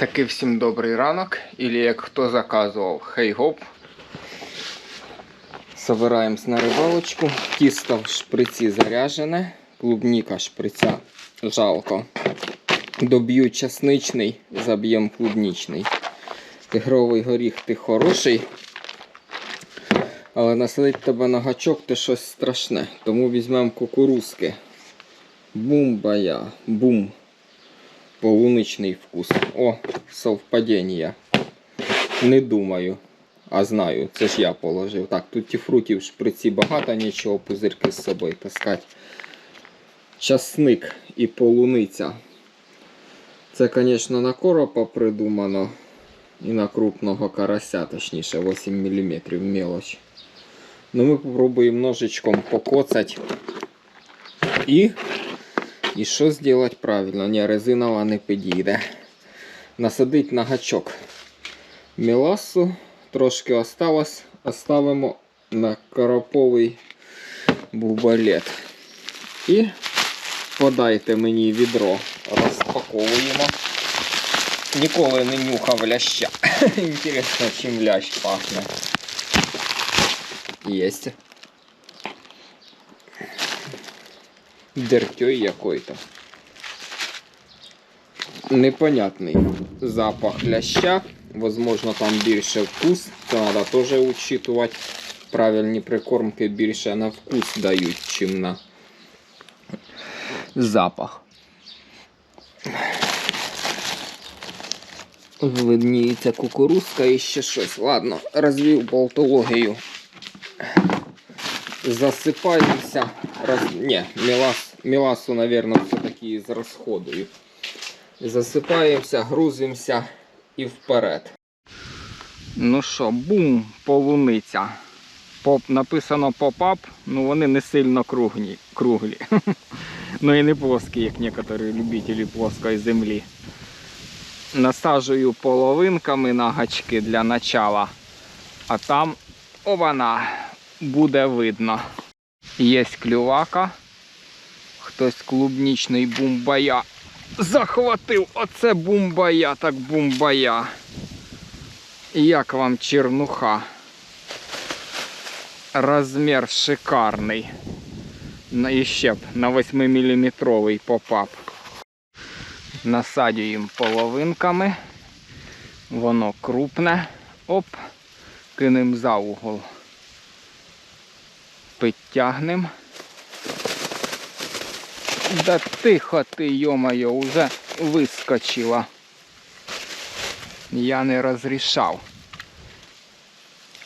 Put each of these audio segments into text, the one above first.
Таки всім добрий ранок. Или як хто заказував, хей гоп. Собираємось на рибалочку. Тісто в шприці заряжене. Клубніка шприця жалко. Доб'ю часничний, заб'єм клубнічний. Тигровий горіх ти хороший. Але насадить тебе на гачок ти щось страшне. Тому візьмемо кукурузки. Бум-бая, бум. Полуничний вкус. О, совпадіння. Не думаю, а знаю, це ж я положив. Так, тут ті фрутів в шприці багато, нічого пузирки з собою таскати. Часник і полуниця. Це, звісно, на коропа придумано. І на крупного карася, точніше, 8 мм мелоч. Ну ми попробуємо ножичком покоцати. І і що зробити правильно? Ні, резинова не підійде. Насадить на гачок. Міласу трошки осталось. Оставимо на короповий бубалет. І подайте мені відро. Розпаковуємо. Ніколи не нюхав ляща. Інтересно, чим лящ пахне. Єсть. Дертей якой-то. Непонятний запах ляща. Возможно, там більше вкус. Треба теж учитувати. Правильні прикормки більше на вкус дають, чим на запах. Видніється кукурузка і ще щось. Ладно, розвів болтологію. Засипаємося. Роз... Ні, мілас, міласу, мабуть, все-таки зрозходую. Засипаємося, грузимося і вперед. Ну що, бум, полуниця. Поп, написано поп-ап, ну вони не сильно круглі. круглі. ну і не плоскі, як некоторі любителі плоскої землі. Насаджую половинками на гачки для начала, а там ована буде видно. Є клювака. Хтось клубнічний бумбая захватив. Оце бумбая, так бумбая. Як вам чернуха? Розмір шикарний. На іще б на 8-мм попап. Насадюємо половинками. Воно крупне. Оп, кинемо за угол підтягнемо. Да тихо ти, йомайо, уже вискочила. Я не розрішав.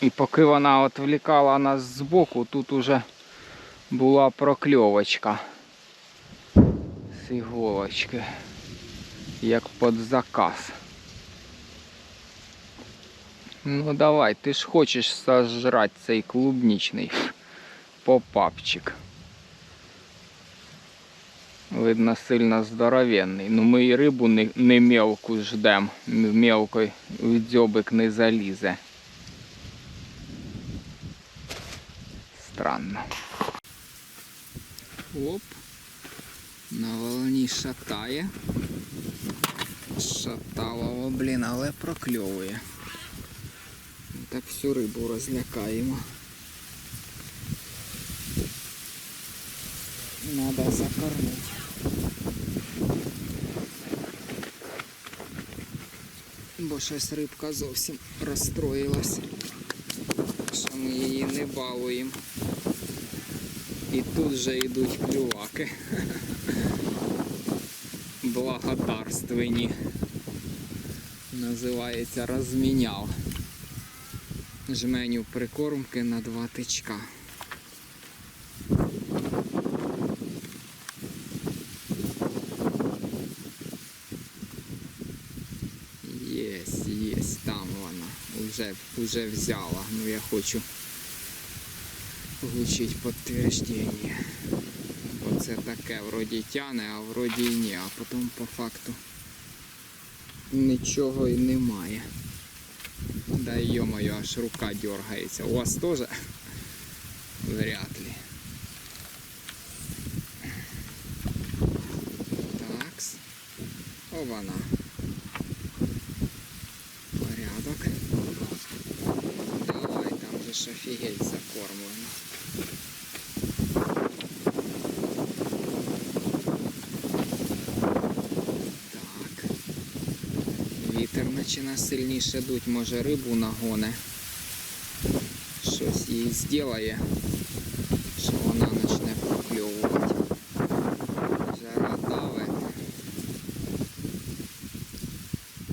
І поки вона отвлікала нас збоку, тут уже була прокльовочка з іголочки, як під заказ. Ну давай, ти ж хочеш сожрати цей клубнічний попапчик. Видно, сильно здоровенний. Ну ми і рибу не, не мелку ждемо. Мелкой в дзьобик не залізе. Странно. Оп. На волні шатає. Шаталово, блін, але прокльовує. Так всю рибу розлякаємо. Надо закормить. Бо щось рибка зовсім розстроїлась, що ми її не балуємо. І тут вже йдуть клюваки. Благодарственні. Називається розміняв. Жменю прикормки на два тичка. Єсть, єсть, там вона. Уже, уже взяла. Ну я хочу получить підтвердження. Оце таке вроді тяне, а вроді і ні. А потім по факту нічого і немає. Да йо-моє, аж рука дергається. У вас теж? Вряд ли. Такс. О, вона. Ж офігеть закормлено. Так. Вітер починає сильніше дуть, може рибу нагоне. Щось їй зробить, що вона почне прокльовувати. Жара давить.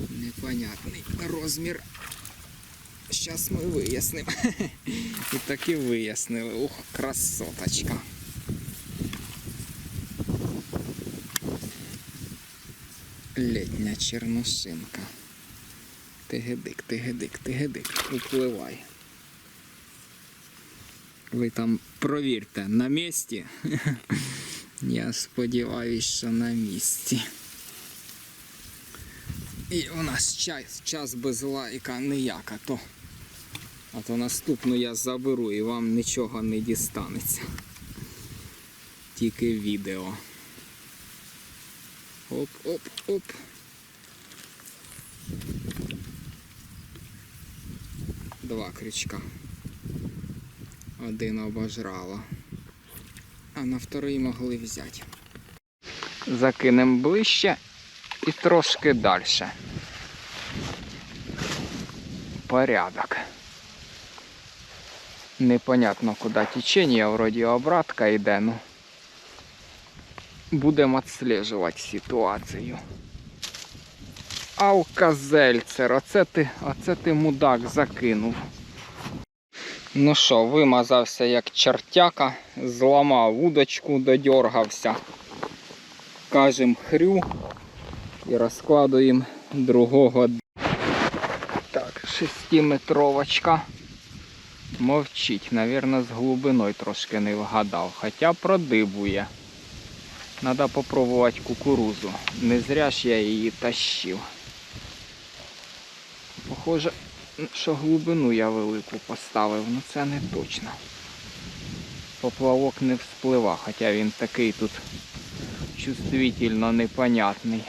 Непонятний розмір. Зараз ми вияснимо. І так і вияснили. Ух, красоточка. Літня чернушинка. Тигедик, тигедик, тигедик. Upливай. Ви там провірте на місці. Я сподіваюсь, що на місці. І у нас час, час без лайка ніяка, то. А то наступну я заберу і вам нічого не дістанеться. Тільки відео. Оп, оп, оп. Два крючка. Один обожрало. А на вторий могли взяти. Закинемо ближче і трошки далі. Порядок. Непонятно, куди течение, вроді обратка йде, ну. Будемо відслежувати ситуацію. Ау, козельцер, оце ти, оце ти мудак закинув. Ну що, вимазався як чертяка, зламав удочку, додергався. Кажем хрю і розкладуємо другого. Так, шестиметровочка. Мовчить, Навірно, з глибиною трошки не вгадав, хоча продибує. Треба попробувати кукурузу. Не зря ж я її тащив. Похоже, що глибину я велику поставив, але це не точно. Поплавок не вспливав, хоча він такий тут чувствительно непонятний.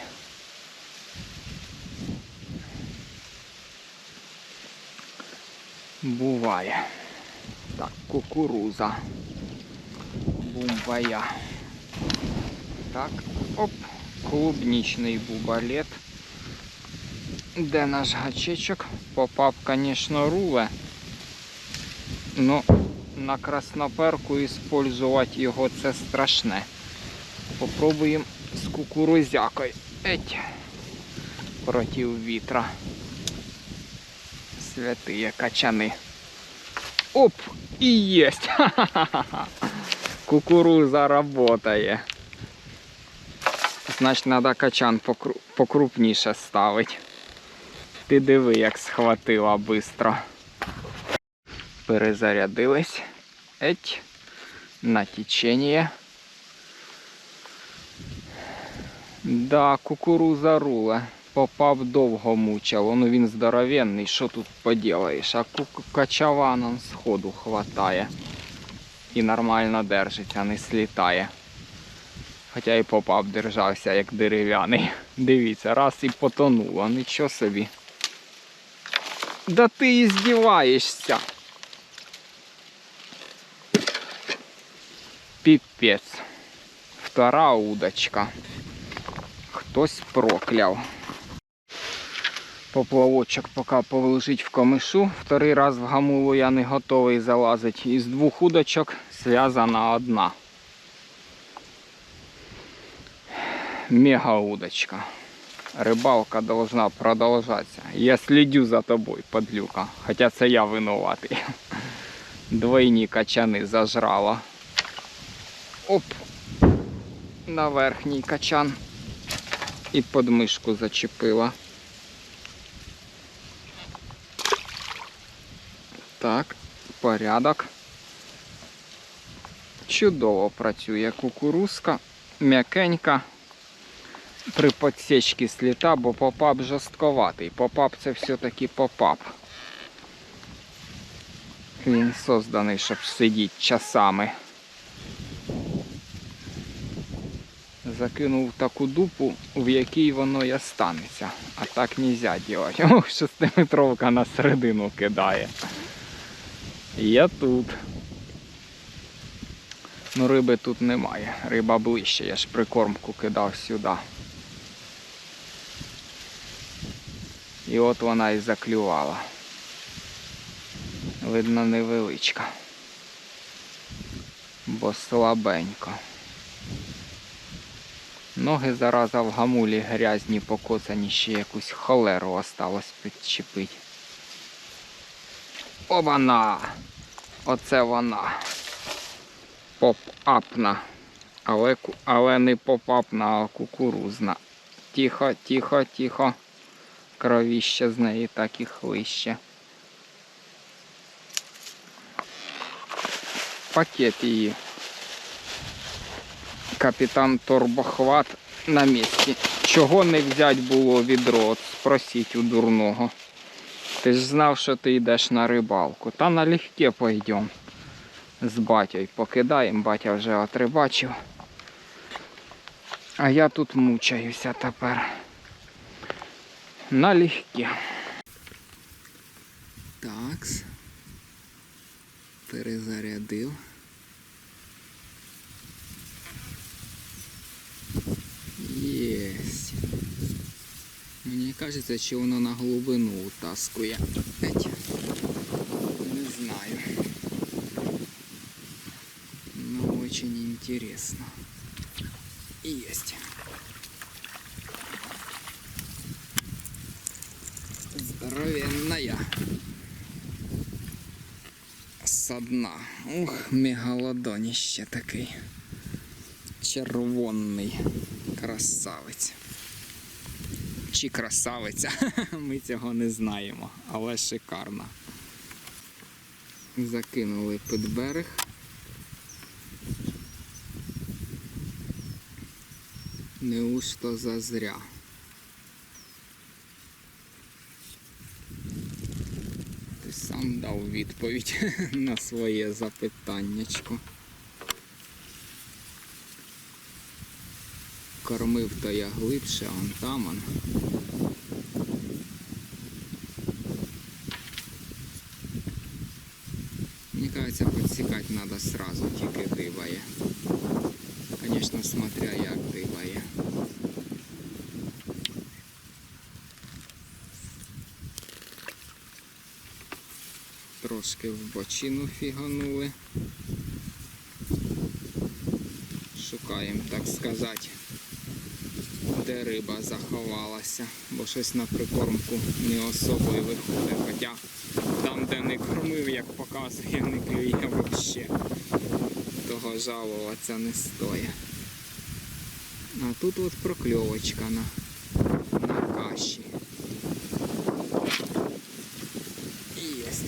Буває. Так, кукуруза. Бумбая. Так, оп, клубничний бубалет. Де наш гачечок? Попав, звісно, руле. Ну, на красноперку использувати його це страшне. Попробуємо з кукурузякою. Еть. Проти вітра. Святые качани. Оп! І єсть! Кукуруза работає. Значить, треба качан покру- покрупніше ставити. Ти диви, як схватила бистро. Перезарядились. Еть. На течение. Да, кукуруза руле. Попав довго мучив, ну він здоровенний, що тут поділаєш, а ку- качава нам сходу хватає. І нормально держиться, не слітає. Хоча і попав держався як дерев'яний. Дивіться, раз і потонуло, нічого собі. Да ти і здіваєшся. Піпець. Втора удочка. Хтось прокляв. Поплавочок поки полежить в комишу. Вторий раз в гамулу я не готовий залазити. Із двох удочок зв'язана одна. Мега удочка. Рибалка должна продовжатися. Я слідю за тобою, подлюка. Хоча це я винуватий. Двойні качани зажрала. Оп! На верхній качан. І подмишку зачепила. Так, порядок. Чудово працює кукурузка, м'якенька. При подсечці сліта, бо попап жорстковатий. Попап це все-таки попап. Він созданий, щоб сидіти часами. Закинув таку дупу, в якій воно і останеться. А так нельзя делать. Шестиметровка на середину кидає. Я тут. Ну, риби тут немає. Риба ближче, я ж прикормку кидав сюди. І от вона і заклювала. Видно, невеличка. Бо слабенько. Ноги зараза в гамулі грязні, покоцані, ще якусь холеру осталось підчепить. Обана! Оце вона. Поп-апна. Але, але не поп-апна, а кукурузна. Тихо, тихо, тихо. Кровіще з неї так і хлище. Пакет її. Капітан Торбохват на місці. Чого не взять було відро? От спросіть у дурного. Ти ж знав, що ти йдеш на рибалку. Та налегке пойдем. З батьою покидаємо, батя вже отрибачив. А я тут мучаюся тепер. Налегке. Такс. Перезарядив. Мені кажеться, що воно на глибину утаскує. Еть. Не знаю. Но очень интересно. Есть. Здоровенная. Со дна. Ух, мегалодоніще такий. Червонний красавець. Чи красавиця, ми цього не знаємо, але шикарна. Закинули під берег. Неужто зазря. Ти сам дав відповідь на своє запитаннячко. Кормив то я глибше, он там он. Мне кажется, подсекать надо сразу, тільки дибає. Конечно, смотря як дибає. Трошки в бочину фіганули. Шукаємо, так сказати, де риба заховалася, бо щось на прикормку не особо виходить. Хоча там, де не кормив, як показує, не клює взагалі. Того жалуватися не стоїть. А тут от прокльовочка на, на каші. І єсть.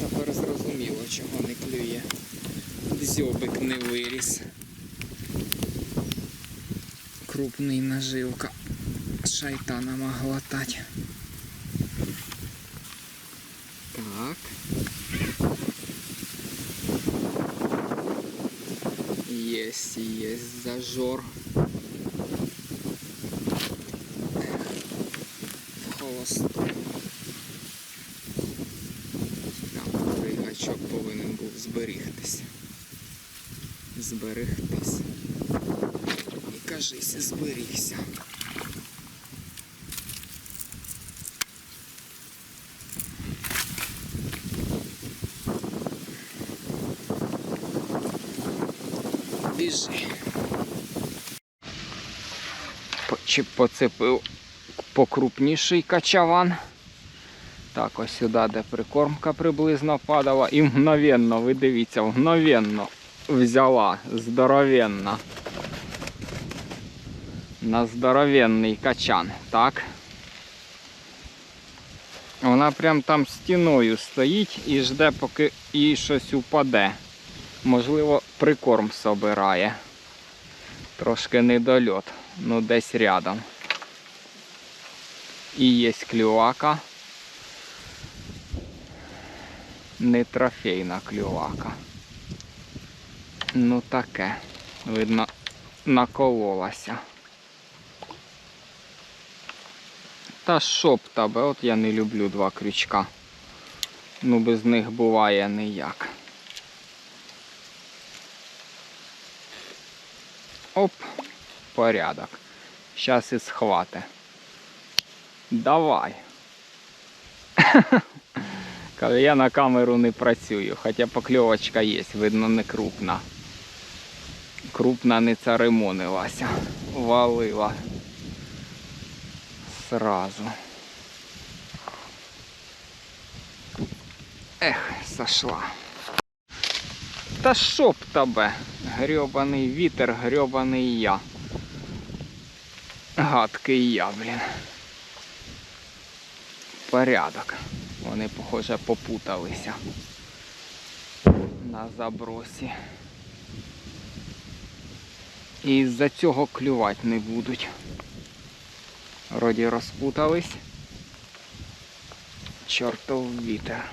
Тепер зрозуміло, чого не клює. Дзьобик не виріс. Крупний наживка. Шайтана могла тать. Так. Есть, есть зажор. В. Там гачок повинен був зберігтись. Зберегтись. І зберігся. Біжи. Поцепив покрупніший качаван. Так, ось сюди, де прикормка приблизно падала. І мгновенно, ви дивіться, мгновенно взяла здоровенна. На здоровенний качан, так? Вона прям там стіною стоїть і жде, поки їй щось упаде. Можливо, прикорм собирає. Трошки недольот, ну десь рядом. І є клювака. Не трофейна клювака. Ну таке. Видно, накололася. Та що б тебе, от я не люблю два крючка. Ну, без них буває ніяк. Оп, порядок. Щас і схвати. Давай. Каже, я на камеру не працюю, хоча покльовочка є, видно не крупна. Крупна не церемонилася. Валила. Сразу. Ех, сошла. Та що б тебе? Грьобаний вітер, грьобаний я. Гадкий я, блін. Порядок. Вони, похоже, попуталися на забросі. І з-за цього клювати не будуть. Вроді розпутались. Чортов вітер.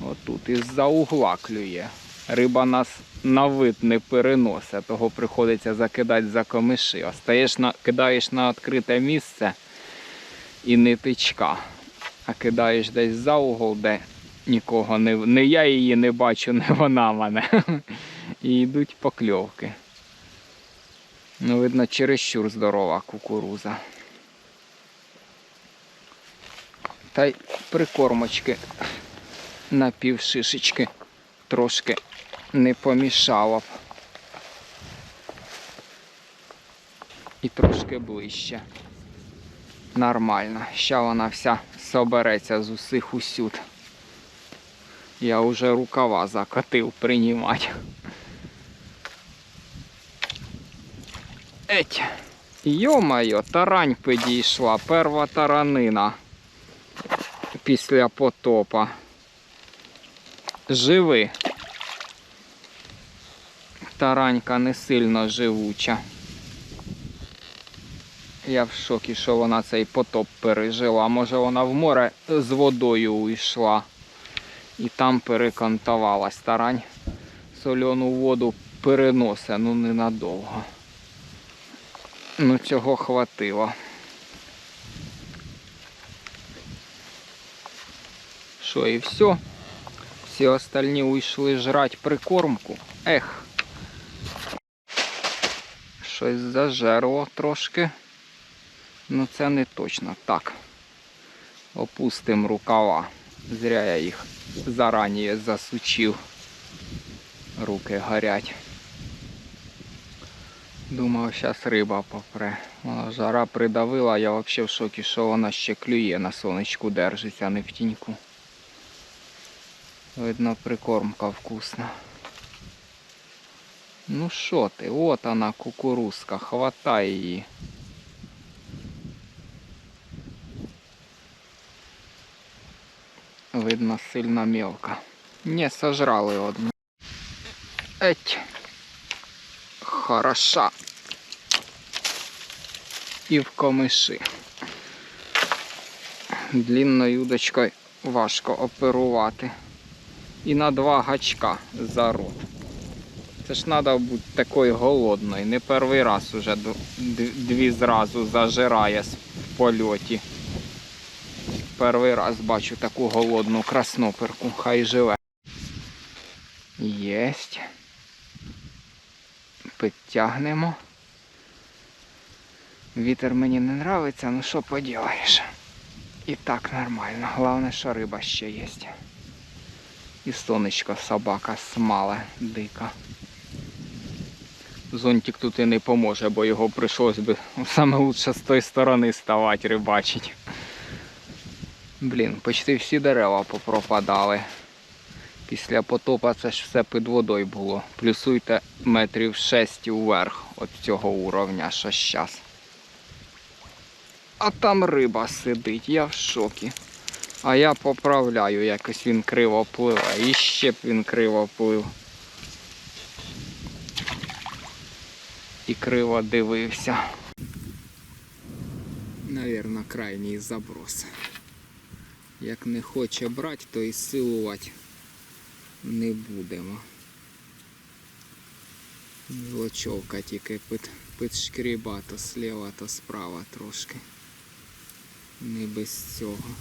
Отут із-за угла клює. Риба нас на вид не переносить, того приходиться закидати за комиші. Остаєш на, кидаєш на відкрите місце і нитичка. А кидаєш десь за угол, де нікого не, не я її не бачу, не вона мене. І йдуть покльовки. Ну, видно, чересчур здорова кукуруза. Та й прикормочки на півшишечки трошки не помішало б. І трошки ближче. Нормально. Ща вона вся собереться з усіх усюд. Я вже рукава закотив приймати. Еть. Йо-моє, тарань підійшла, перва таранина після потопа. Живи. Таранька не сильно живуча. Я в шокі, що вона цей потоп пережила. Може вона в море з водою уйшла і там перекантувалась. Тарань соляну воду переносить, ну ненадовго. Ну цього хватило. Що і все. Всі остальні уйшли жрать прикормку. Ех. Щось зажерло трошки. Ну це не точно. Так. Опустимо рукава. Зря я їх зарані засучив. Руки горять. Думав, зараз риба попре. Вона жара придавила, я взагалі в шокі, що вона ще клює на сонечку держиться, а не в тіньку. Видно, прикормка вкусна. Ну що ти, от вона кукурузка, хватай її. Видно, сильно мелко. Не, сожрали одну. Еть. Хороша. І в комиші. Длінною удочкою важко оперувати. І на два гачка за рот. Це ж треба бути такою голодною. Не перший раз д- дві зразу зажирає в польоті. Перший раз бачу таку голодну красноперку. Хай живе. Єсть. Підтягнемо. Вітер мені не нравиться, ну що поділаєш. І так нормально. Головне, що риба ще є. І сонечко собака смале, дика. Зонтик тут і не поможе, бо його прийшлось би саме лучше з тої сторони ставати рибачить. Блін, почти всі дерева попропадали. Після потопа це ж все під водою було. Плюсуйте метрів 6 вверх від цього уровня, що зараз. А там риба сидить, я в шокі. А я поправляю, якось він криво пливе. І ще б він криво плив. І криво дивився. Навірно, крайній заброс. Як не хоче брати, то і силувати не будемо. Злочовка тільки під, під шкріба, то сліва, то справа трошки. Не без цього.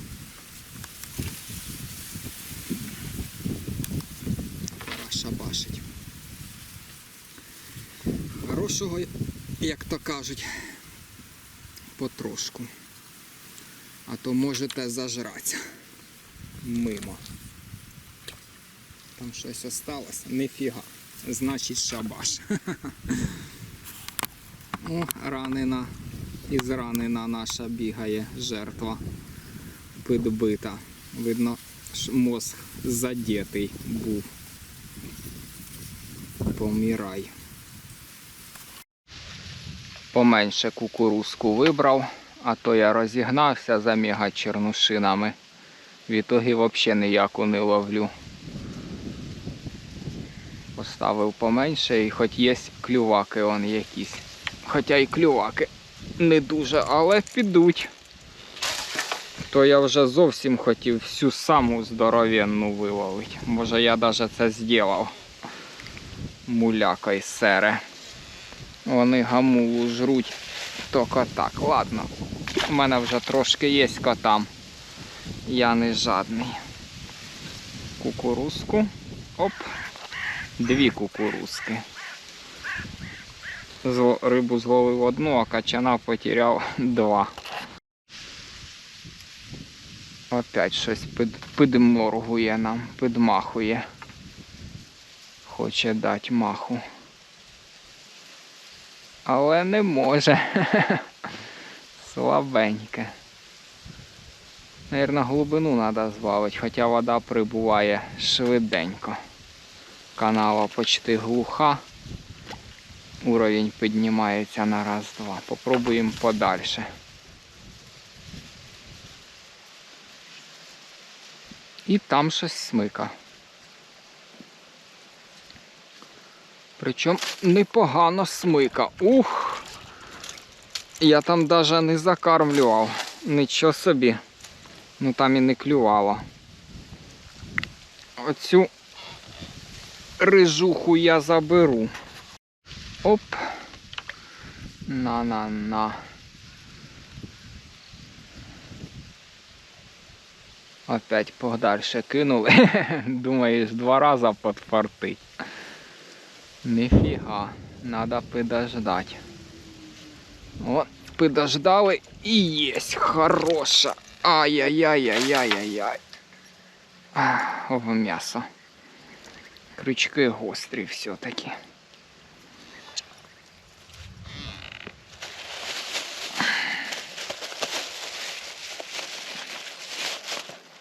Хорошого, як то кажуть, потрошку. А то можете зажратися. Мимо. Там щось осталось? Ніфіга. Значить шабаш. О, ранена. І зранена наша бігає жертва. Підбита. Видно, мозг задетий був. Помірай. Поменше кукурузку вибрав, а то я розігнався за мега чернушинами. В ітогі взагалі ніяку не ловлю. Поставив поменше і хоч є клюваки он якісь. Хоча і клюваки не дуже, але підуть. То я вже зовсім хотів всю саму здоровенну виловити. Може я навіть це зробив. Муляка й сере. Вони гамулу жруть тільки так. Ладно. У мене вже трошки є котам. Я не жадний. Кукурузку. Оп. Дві кукурузки. Рибу зловив одну, а качана потеряв два. Опять щось під, підморгує нам, підмахує. Хоче дати маху. Але не може. Слабеньке. Наверно, глибину треба збавити, хоча вода прибуває швиденько. Канава почти глуха. Уровень піднімається на раз-два. Попробуємо подальше. І там щось смика. Причому непогано смика. Ух! Я там навіть не закармлював. Нічого собі. Ну там і не клювало. Оцю рижуху я заберу. Оп. На-на-на. Опять подальше кинули. Думаєш, два рази подфартить. Нифіга, надо подождать. От, подождали і єсть хороша. Ай-яй-яй-яй-яй-яй. Ах, Ого, м'ясо. Крючки гострі все-таки.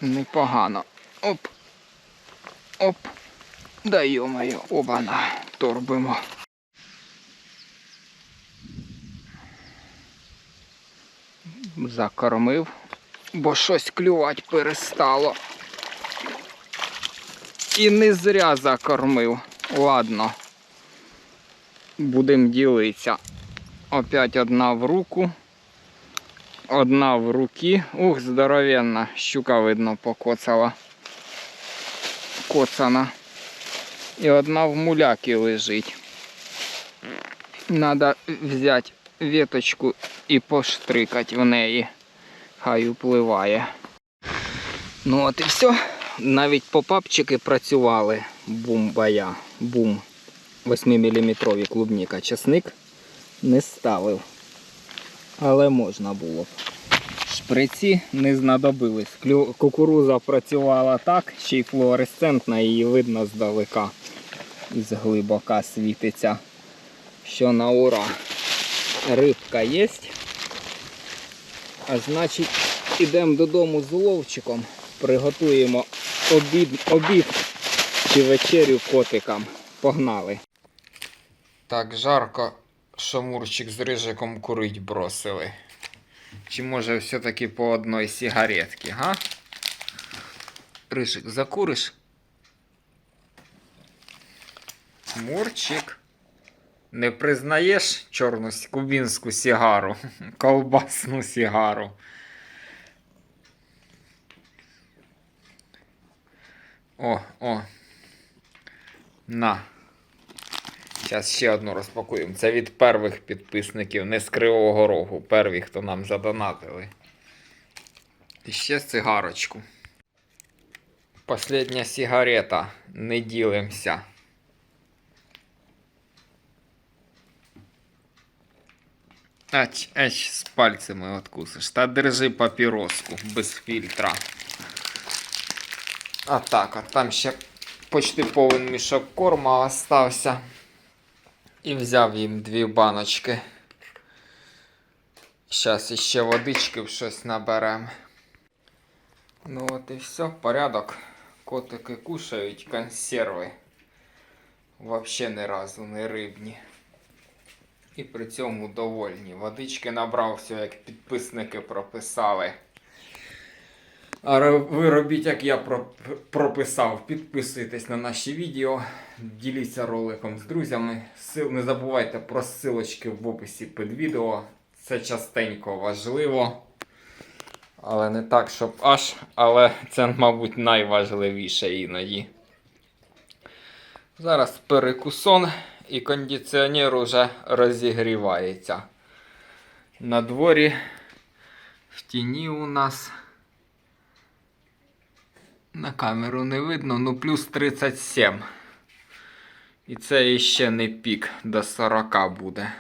Непогано. Оп. Оп. Да йо-моє, обана, торбимо. Закормив, бо щось клювати перестало. І не зря закормив. Ладно. Будемо ділитися. Опять одна в руку. Одна в руки. Ух, здоровенна. Щука видно покоцала. Коцана. І одна в муляки лежить. Надо взяти веточку і поштрикати в неї. Хай upливає. Ну от і все. Навіть попапчики працювали. Бум-бая. Бум. 8-мм клубніка. Часник не ставив. Але можна було б. Шприці не знадобились. Кукуруза працювала так, ще й флуоресцентна, її видно здалека. Із глибока світиться. Що на ура. Рибка є. А значить, ідемо додому з ловчиком. Приготуємо обід, обід чи вечерю котикам. Погнали. Так, жарко, що Мурчик з рижиком курить бросили. Чи може все-таки по одной сигаретці, га? Рижик, закуриш? Мурчик. Не признаєш чорну кубінську сігару, колбасну сігару. О, о. На. Зараз ще одну розпакуємо. Це від перших підписників, не з Кривого Рогу. Перві, хто нам задонатили. І ще цигарочку. Последня сигарета. Не ділимося. Ач, ач, з пальцями откусиш. Та держи папіроску без фільтра. А так, а там ще почти повен мішок корма остався. І взяв їм дві баночки. Зараз іще водички в щось наберем. Ну от і все, порядок. Котики кушають консерви. Вообще ні разу не рибні. І при цьому довольні. Водички набрав все, як підписники прописали. А ви робіть, як я прописав. Підписуйтесь на наші відео, діліться роликом з друзями. Не забувайте про ссылочки в описі під відео. Це частенько важливо. Але не так, щоб аж, але це, мабуть, найважливіше іноді. Зараз перекусон і кондиціонер уже розігрівається. На дворі в тіні у нас на камеру не видно, ну плюс 37. І це іще не пік, до 40 буде.